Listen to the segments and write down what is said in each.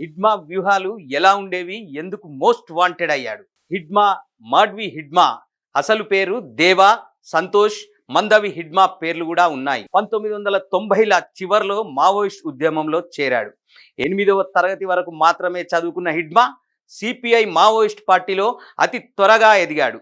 హిడ్మా వ్యూహాలు ఎలా ఉండేవి? ఎందుకు మోస్ట్ వాంటెడ్ అయ్యాడు? హిడ్మా మాడ్వి హిడ్మా. అసలు పేరు దేవా సంతోష్ మందవి హిడ్మా పేర్లు కూడా ఉన్నాయి. పంతొమ్మిది వందల తొంభైల చివర్లో మావోయిస్ట్ ఉద్యమంలో చేరాడు. ఎనిమిదవ తరగతి వరకు మాత్రమే చదువుకున్న హిడ్మా సిపిఐ మావోయిస్ట్ పార్టీలో అతి త్వరగా ఎదిగాడు.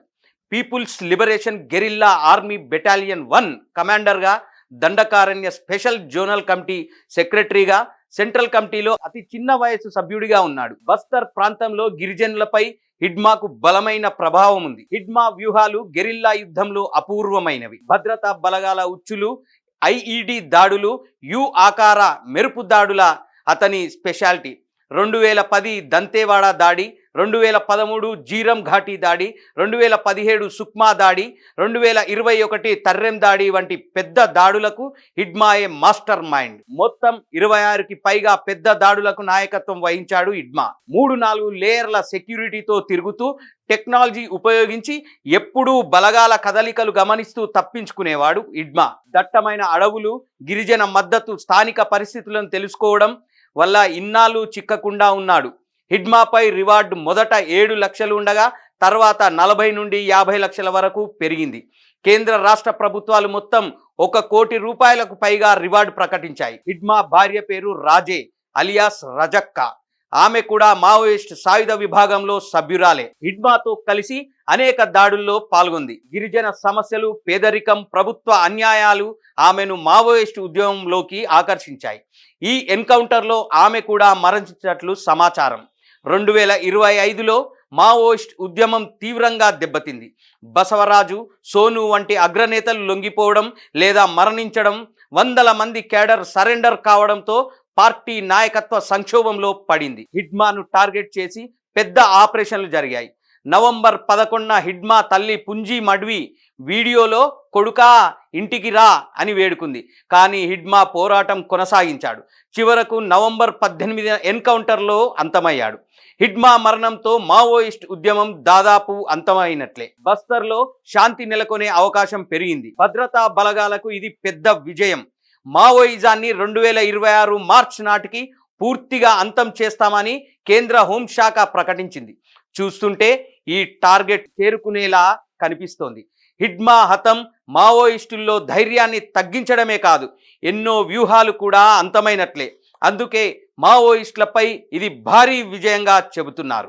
People's liberation guerrilla army battalion one కమాండర్గా Dandakaranya special zonal committee సెక్రటరీగా సెంట్రల్ కమిటీలో అతి చిన్న వయసు సభ్యుడిగా ఉన్నాడు. బస్తర్ ప్రాంతంలో గిరిజనులపై హిడ్మాకు బలమైన ప్రభావం ఉంది. హిడ్మా వ్యూహాలు గెరిల్లా యుద్ధంలో అపూర్వమైనవి. భద్రతా బలగాల ఉచ్చులు ఐఈడి దాడులు యు ఆకార మెరుపు దాడుల అతని స్పెషాలిటీ. రెండు వేల పది దంతేవాడ దాడి రెండు వేల పదమూడు జీరం ఘాటీ దాడి రెండు వేల పదిహేడు సుక్మా దాడి రెండు వేల ఇరవై ఒకటి తర్రెం దాడి వంటి పెద్ద దాడులకు హిడ్మాయే మాస్టర్ మైండ్. మొత్తం ఇరవై ఆరుకి పైగా పెద్ద దాడులకు నాయకత్వం వహించాడు హిడ్మా మూడు నాలుగు లేయర్ల సెక్యూరిటీతో తిరుగుతూ టెక్నాలజీ ఉపయోగించి ఎప్పుడూ బలగాల కదలికలు గమనిస్తూ తప్పించుకునేవాడు ఇడ్మా. దట్టమైన అడవులు గిరిజన మద్దతు స్థానిక పరిస్థితులను తెలుసుకోవడం వల్ల ఇన్నాళ్ళు చిక్కకుండా ఉన్నాడు. హిడ్మాపై రివార్డు మొదట ఏడు లక్షలు ఉండగా తర్వాత నలభై నుండి యాభై లక్షల వరకు పెరిగింది. కేంద్ర రాష్ట్ర ప్రభుత్వాలు మొత్తం ఒక కోటి రూపాయలకు పైగా రివార్డు ప్రకటించాయి. హిడ్మా భార్య పేరు రాజే అలియాస్ రజక్క. ఆమె కూడా మావోయిస్ట్ సాయుధ విభాగంలో సభ్యురాలే. హిడ్మాతో కలిసి అనేక దాడుల్లో పాల్గొంది. గిరిజన సమస్యలు పేదరికం ప్రభుత్వ అన్యాయాలు ఆమెను మావోయిస్ట్ ఉద్యమంలోకి ఆకర్షించాయి. ఈ ఎన్కౌంటర్లో ఆమె కూడా మరణించినట్లు సమాచారం. రెండు వేల ఇరవై ఐదులో మావోయిస్ట్ ఉద్యమం తీవ్రంగా దెబ్బతింది. బసవరాజు సోను వంటి అగ్రనేతలు లొంగిపోవడం లేదా మరణించడం వందల మంది కేడర్ సరెండర్ కావడంతో పార్టీ నాయకత్వ సంక్షోభంలో పడింది. హిడ్మాను టార్గెట్ చేసి పెద్ద ఆపరేషన్లు జరిగాయి. నవంబర్ పదకొండున హిడ్మా తల్లి పుంజీ మడ్వి వీడియోలో కొడుకా ఇంటికి రా అని వేడుకుంది. కానీ హిడ్మా పోరాటం కొనసాగించాడు. చివరకు నవంబర్ పద్దెనిమిది ఎన్కౌంటర్లో అంతమయ్యాడు. హిడ్మా మరణంతో మావోయిస్ట్ ఉద్యమం దాదాపు అంతమైనట్లే. బస్తర్లో శాంతి నెలకొనే అవకాశం పెరిగింది. భద్రతా బలగాలకు ఇది పెద్ద విజయం. మావోయిజాన్ని రెండు వేల ఇరవై ఆరు మార్చ్ నాటికి పూర్తిగా అంతం చేస్తామని కేంద్ర హోంశాఖ ప్రకటించింది. చూస్తుంటే ఈ టార్గెట్ చేరుకునేలా కనిపిస్తోంది. హిడ్మా హతం మావోయిస్టుల్లో ధైర్యాన్ని తగ్గించడమే కాదు ఎన్నో వ్యూహాలు కూడా అంతమైనట్లే. అందుకే మావోయిస్టులపై ఇది భారీ విజయంగా చెబుతున్నారు.